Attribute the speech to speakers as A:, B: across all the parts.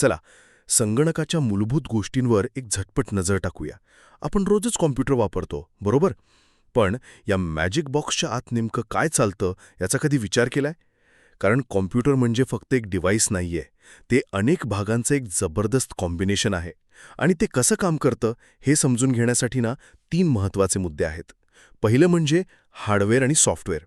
A: चला संगणकाच्या मूलभूत गोष्टींवर एक झटपट नजर टाकूया. आपण रोजच कॉम्प्युटर वापरतो बरोबर? पण या मॅजिक बॉक्सच्या आत नेमकं काय चालतं याचा कधी विचार केलाय? कारण कॉम्प्युटर म्हणजे फक्त एक डिव्हाइस नाहीये. ते अनेक भागांचं एक जबरदस्त कॉम्बिनेशन आहे. आणि ते कसं काम करतं हे समजून घेण्यासाठी ना तीन महत्त्वाचे मुद्दे आहेत. पहिलं म्हणजे हार्डवेअर आणि सॉफ्टवेअर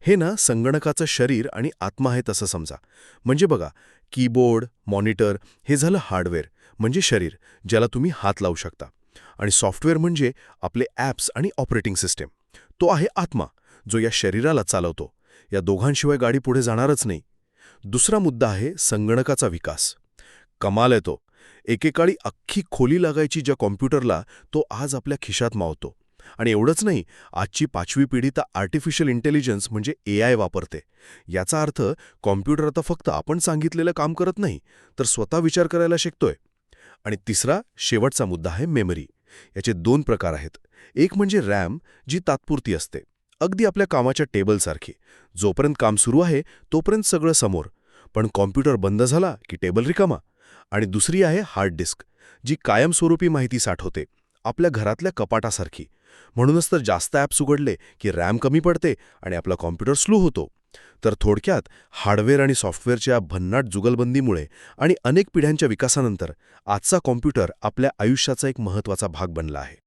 A: हे ना संगणकाचं शरीर आणि आत्मा आहे तसं समजा. म्हणजे बघा कीबोर्ड मॉनिटर हे झालं हार्डवेअर म्हणजे शरीर ज्याला तुम्ही हात लावू शकता. आणि सॉफ्टवेअर म्हणजे आपले ॲप्स आणि ऑपरेटिंग सिस्टीम. तो आहे आत्मा जो या शरीराला चालवतो. या दोघांशिवाय गाडी पुढे जाणारच नाही. दुसरा मुद्दा आहे संगणकाचा विकास. कमाल येतो एकेकाळी अख्खी खोली लागायची ज्या कॉम्प्युटरला तो आज आपल्या खिशात मावतो. आणि एवढंच नाही आजची पाचवी पिढी तर आर्टिफिशियल इंटेलिजन्स म्हणजे ए आय वापरते. याचा अर्थ कॉम्प्युटर आता फक्त आपण सांगितलेलं काम करत नाही तर स्वतः विचार करायला शिकतोय. आणि तिसरा शेवटचा मुद्दा आहे मेमरी याचे दोन प्रकार आहेत. एक म्हणजे रॅम जी तात्पुरती असते. अगदी आपल्या कामाच्या टेबलसारखी जोपर्यंत काम सुरू आहे तोपर्यंत सगळं समोर. पण कॉम्प्युटर बंद झाला की टेबल रिकामा. आणि दुसरी आहे हार्ड डिस्क जी कायमस्वरूपी माहिती साठवते. आपल्या घरातल्या कपाटासारखी. म्हणूनच तर जास्त ॲप्स उघडले की रॅम कमी पडते आणि आपला कॉम्प्युटर स्लो होतो. तर थोडक्यात हार्डवेअर आणि सॉफ्टवेअरच्या भन्नाट जुगलबंदीमुळे आणि अनेक पिढ्यांच्या विकासानंतर आजचा कॉम्प्युटर आपल्या आयुष्याचा एक महत्त्वाचा भाग बनला आहे.